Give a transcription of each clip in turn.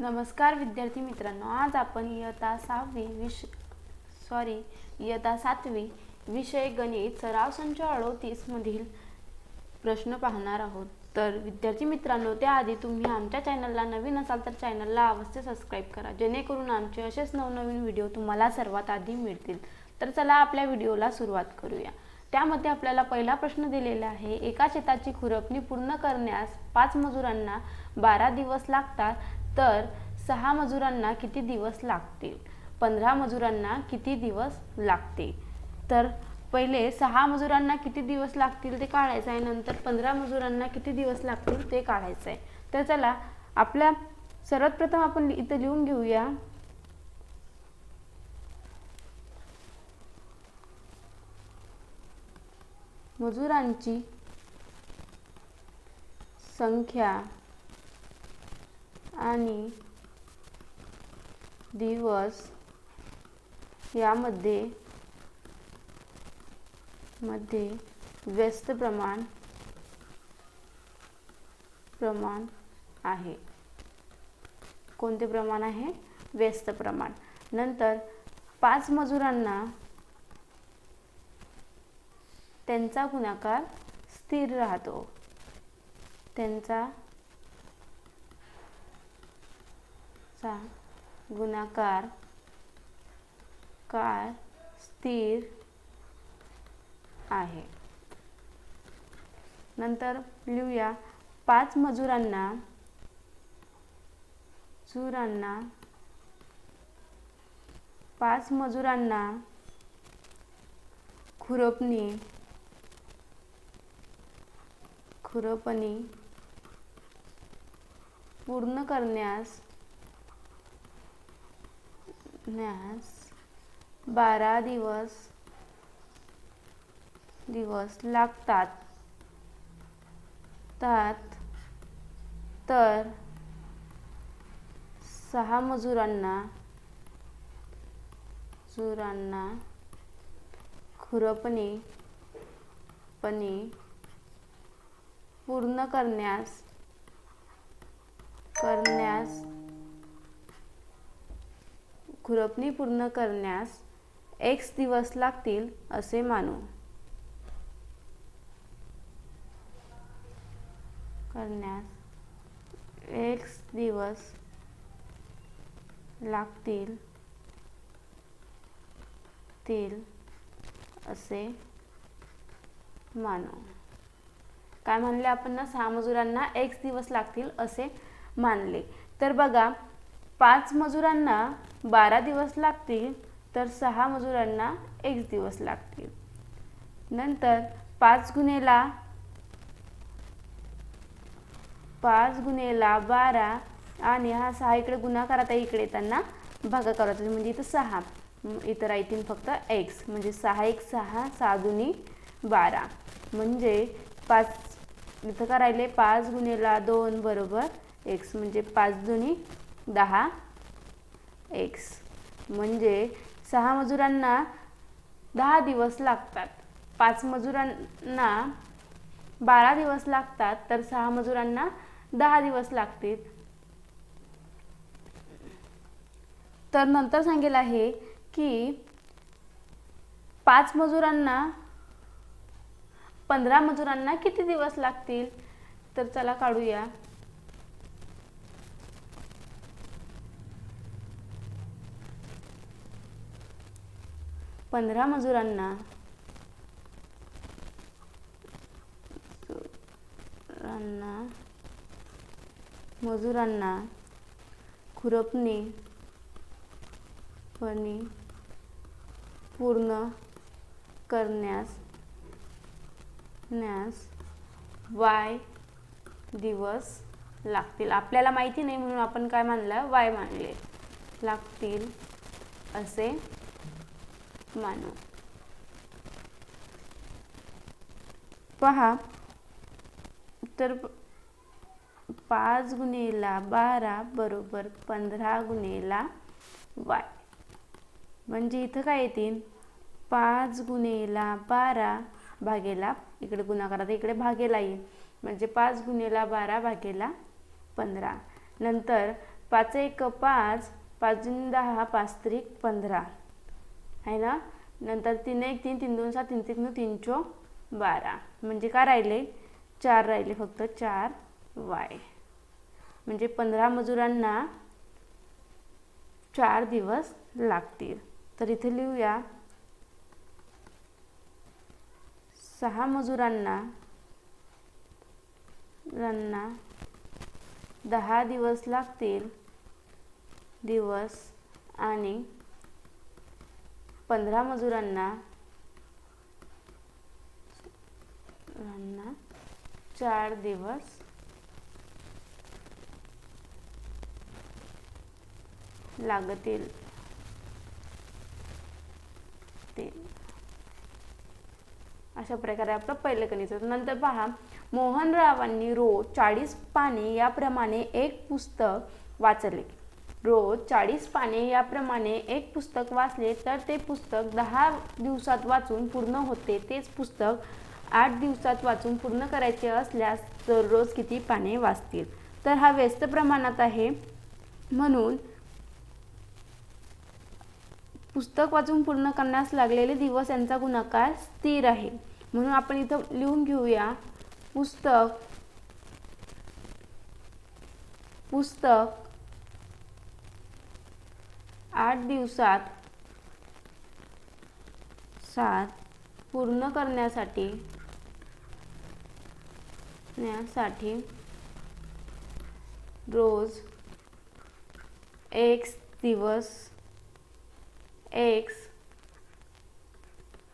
नमस्कार विद्यार्थी मित्रांनो आज आपण इयत्ता सहावी विष सॉरी इयत्ता सातवी विषय गणित सराव संच अडोतीस मधील प्रश्न पाहणार आहोत. तर विद्यार्थी मित्रांनो त्याआधी तुम्ही आमच्या चॅनलला नवीन असाल तर चॅनलला अवश्य सबस्क्राईब करा. जेणेकरून आमचे असेच नवनवीन व्हिडिओ तुम्हाला सर्वात आधी मिळतील. तर चला आपल्या व्हिडिओला सुरुवात करूया. त्यामध्ये आपल्याला पहिला प्रश्न दिलेला आहे एका शेताची खुरपणी पूर्ण करण्यास पाच मजुरांना बारा दिवस लागतात तर सहा मजुरांना किती दिवस लागतील? पंधरा मजुरांना किती दिवस लागतील? तर पहिले सहा मजुरांना किती दिवस लागतील ते काढायचं आहे नंतर पंधरा मजुरांना किती दिवस लागतील ते काढायचं आहे. तर चला आपल्या सर्वात प्रथम आपण इथं लिहून घेऊया. मजुरांची संख्या आणि दिवस यामध्ये मध्ये व्यस्त प्रमाण प्रमाण आहे. कोणते प्रमाण आहे? व्यस्त प्रमाण. नंतर पाच मजुरांना त्यांचा गुणाकार स्थिर राहतो. त्यांचा चा गुणाकार काळ स्थिर आहे. नंतर लिहूया पाच मजुरांना मजुरांना पाच मजुरांना खुरपणी खुरपणी पूर्ण करण्यास न्यास बारा दिवस दिवस लागतात. तात तर सहा मजुरांना मजुरांना खुरपणे पणे पूर्ण करण्यास करण्यास खुरपणी पूर्ण करण्यास एक्स दिवस लागतील असे मानू. करण्यास एक्स दिवस लागतील तील असे मानू. काय म्हणले आपण ना? सहा मजुरांना एक्स दिवस लागतील असे मानले. तर बघा पाच मजुरांना बारा दिवस लागतील तर सहा मजुरांना एक दिवस लागतील. नंतर पाच गुन्हेला पाच गुन्हेला बारा आणि हा सहा इकडे गुन्हा आता इकडे येताना भागा करायचा म्हणजे इथं सहा इतर इथं राहतील फक्त एक्स म्हणजे सहा एक सहा सहा दुनी बारा. म्हणजे पाच इथं का राहिले? पाच गुन्हेला दोन बरोबर एक्स म्हणजे पाच दुनी दहा एक्स म्हणजे सहा मजुरांना दहा दिवस लागतात. पाच मजुरांना बारा दिवस लागतात तर सहा मजुरांना दहा दिवस लागतील. तर नंतर सांगेल आहे की पाच मजुरांना पंधरा मजुरांना किती दिवस लागतील? तर चला काढूया. पंधरा मजुरांना मजुरांना मजुरांना खुरपणी पणी पूर्ण करण्यास न्यास वाय दिवस लागतील. आपल्याला माहिती नाही म्हणून आपण काय मानलं? वाय मानले. लागतील असे मानव पहा तर पाच गुणेला बारा बरोबर पंधरा गुणेला वाय. म्हणजे इथं काय येतील? पाच गुणेला बारा भागेला इकडे गुणाकारात इकडे भागेला येईल. म्हणजे पाच गुणेला बारा भागेला पंधरा. नंतर पाच एक पाच पाच दहा पाच त्रिक पंधरा. आहे ना? नंतर तीन एक तीन तीन दोन सात तीन तीन तीन चो बारा. म्हणजे काय राहिले? चार राहिले फक्त. चार वाय. म्हणजे पंधरा मजुरांना चार दिवस लागतील. तर इथे लिहूया. सहा मजुरांना रांना दहा दिवस लागतील. दिवस आणि पंधरा मजुरांना चार दिवस लागतील. ते. अशा प्रकारे आपलं पहिलं गणित होतं. नंतर पहा मोहनरावांनी रोज चाळीस पाने याप्रमाणे एक पुस्तक वाचले. रोज चाळीस पाने याप्रमाणे एक पुस्तक वाचले तर ते पुस्तक दहा दिवसात वाचून पूर्ण होते. तेच पुस्तक आठ दिवसात वाचून पूर्ण करायचे असल्यास दररोज किती पाने वाचतील? तर हा व्यस्त प्रमाणात आहे. म्हणून पुस्तक वाचून पूर्ण करण्यास लागलेले दिवस यांचा गुणाकार स्थिर आहे. म्हणून आपण इथं लिहून घेऊया. पुस्तक पुस्तक आठ दिवसात सात पूर्ण करण्यासाठी साठी रोज एक दिवस एक्स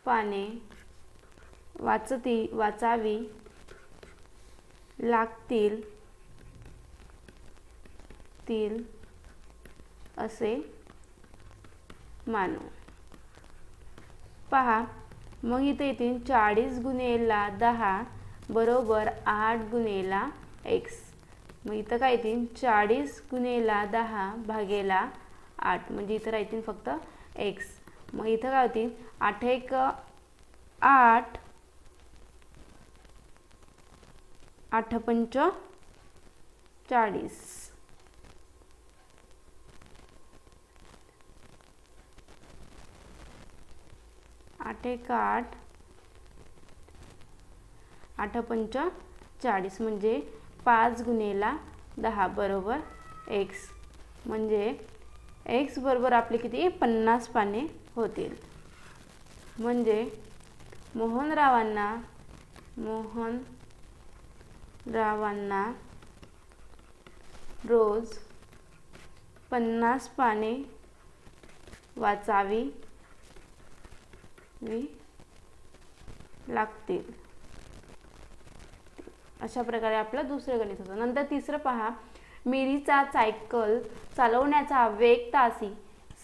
पाने वाचती वाचावी लागतील तील असे मानू पहा मग इथे येतील चाळीस गुणेला दहा बरोबर आठ गुणेला एक्स. मग इथं काय येतील? चाळीस गुणेला दहा भागेला आठ. म्हणजे इथं राहतील फक्त एक्स. मग इथं काय होतील? आठ एक आठ. आठ पंच चाळीस. आठ एक आठ. आठ पंच चाळीस म्हणजे पाच गुणेला दहा बरोबर एक्स. म्हणजे एक्स बरोबर आपले किती? पन्नास पाने होतील. म्हणजे मोहनरावांना मोहन रावांना रोज पन्नास पाने वाचावी. वी लागतील. अशा प्रकारे आपलं दुसरं गणित होतं. नंतर तिसरं पहा. मिरीचा सायकल चालवण्याचा वेग तासी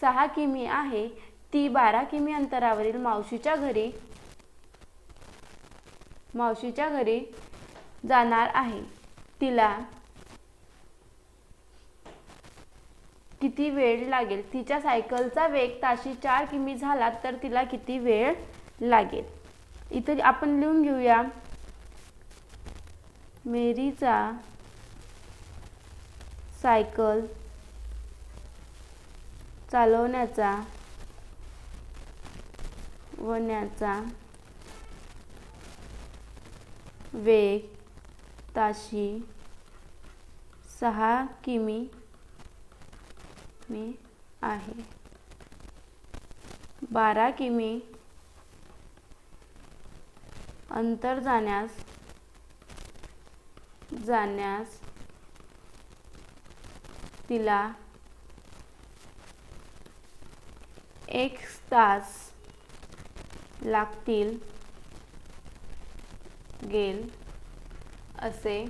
सहा किमी आहे. ती बारा किमी अंतरावरील मावशीच्या घरी मावशीच्या घरी जाणार आहे. तिला किती वेळ लागेल? तिच्या सायकलचा वेग ताशी चार किमी झाला तर तिला किती वेळ लागेल? इथं आपण लिहून घेऊया. मेरीचा सायकल चालवण्याचा वण्याचा वेग ताशी सहा किमी मी आहे. बारा किमी अंतर जाण्यास जाण्यास तिला एक तास लागतील गेल असे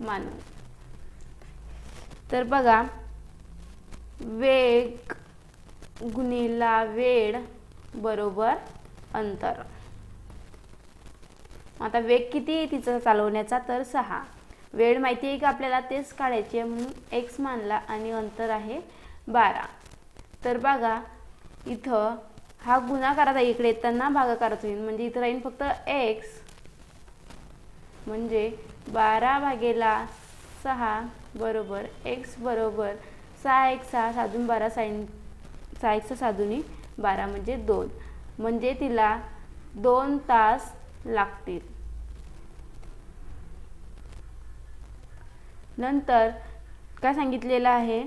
मानू. तर बघा वेग गुणिला वेळ बरोबर अंतर. आता वेग किती आहे तिचा चालवण्याचा? तर सहा. वेळ माहिती आहे की आपल्याला? तेच काढायचे म्हणून एक्स मानला आणि अंतर आहे बारा. तर बघा इथं हा गुणाकाराचा इकडे येताना भागाकारात होईल. म्हणजे इथं राहील फक्त एक्स म्हणजे बारा भागेला सहा बरोबर एक्स बरोबर सहा एक सहा साधून बारा साईन सहा एकचा साधुनी बारा म्हणजे दोन. म्हणजे तिला दोन तास लागतील. नंतर काय सांगितलेलं आहे?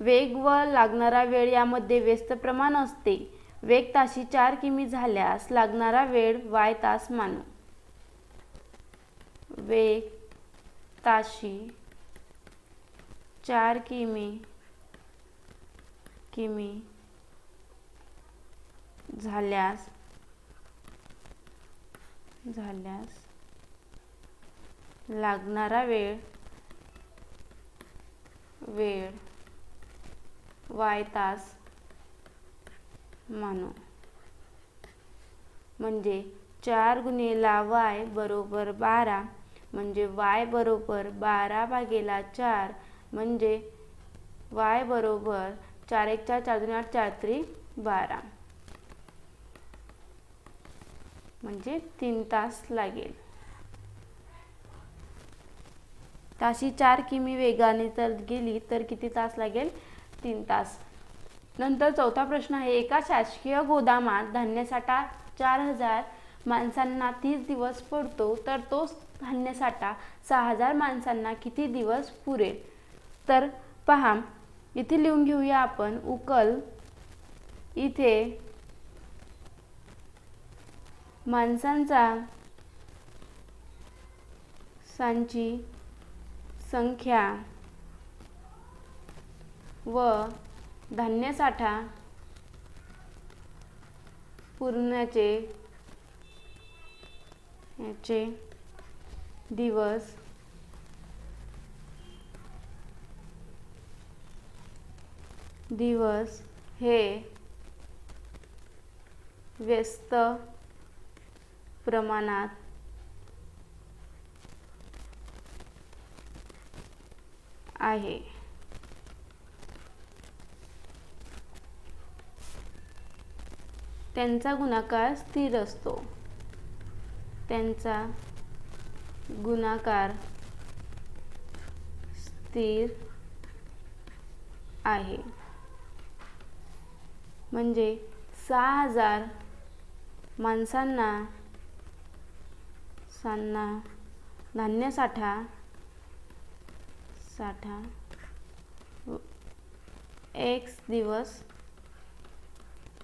वेग व लागणारा वेळ यामध्ये व्यस्त प्रमाण असते. वेग ताशी चार किमी झाल्यास लागणारा वेळ वाय तास मानू. वेग ताशी चार किमी किमी झाल्यास झाल्यास लागणारा वेळ वेळ वाय तास मानू. म्हणजे चार गुणिला वाय बरोबर बारा म्हणजे वाय बरोबर बारा भागेला चार म्हणजे वाय बरोबर चार एक चार चार दोन आठ चार त्री बारा. म्हणजे तीन तास लागेल. ताशी चार किमी वेगाने तर गेली तर किती तास लागेल? तीन तास. नंतर चौथा प्रश्न आहे एका शासकीय गोदामात धान्यसाठा चार हजार माणसांना तीस दिवस पडतो तर तोच धान्यसाठा सहा हजार माणसांना किती दिवस पुरेल? तर पहा इथे लिहून घेऊया आपण. उकल इथे माणसांचा सांची संख्या व धान्यसाठा पुरण्याचे याचे दिवस. दिवस हे व्यस्त प्रमाणात आहे. त्यांचा गुणाकार स्थिर असतो. त्यांचा गुणाकार स्थिर आहे. म्हणजे सहा हजार माणसांना सांना धान्य साठा साठा एक्स दिवस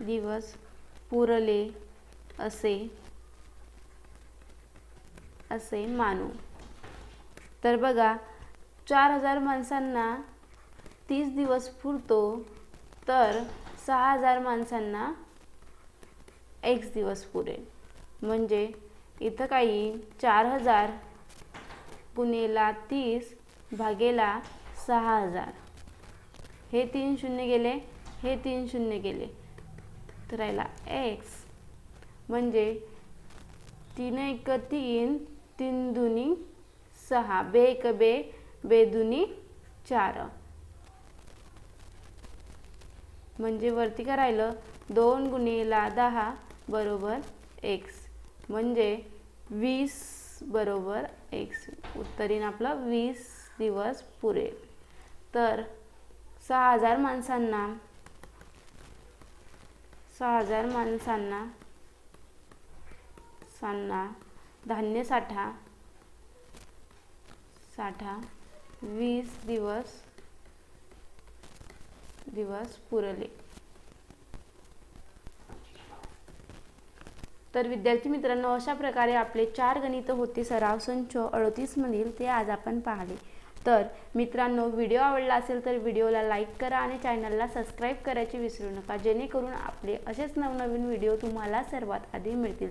दिवस पुरले असे. असे मानू. तर बघा चार हजार माणसांना तीस दिवस पुरतो तर सहा हजार माणसांना एक्स दिवस पुरेल म्हणजे इथं काही चार हजार पुणेला तीस भागेला सहा हजार. हे तीन शून्य गेले हे तीन शून्य गेले. तर राहिला एक्स म्हणजे तीन एक तीन तीन दुनी सहा बे एक बे बे दुनी चार. म्हणजे वरती काय राहिलं? दोन गुणिला दहा बरोबर एक्स म्हणजे वीस बरोबर एक्स उत्तरीन आपलं वीस दिवस पुरेल. तर सहा हजार माणसांना सहा हजार माणसांना सांना धान्य साठा. साठा. वीस दिवस. दिवस पुरले. तर विद्यार्थी मित्रांनो अशा प्रकारे आपले चार गणित होते सराव संच अडतीसमधील ते आज आपण पाहिले. तर मित्रांनो व्हिडिओ आवडला असेल तर व्हिडिओला लाईक करा आणि चॅनलला सबस्क्राईब करायचे विसरू नका. जेणेकरून आपले असेच नवनवीन व्हिडिओ तुम्हाला सर्वात आधी मिळतील.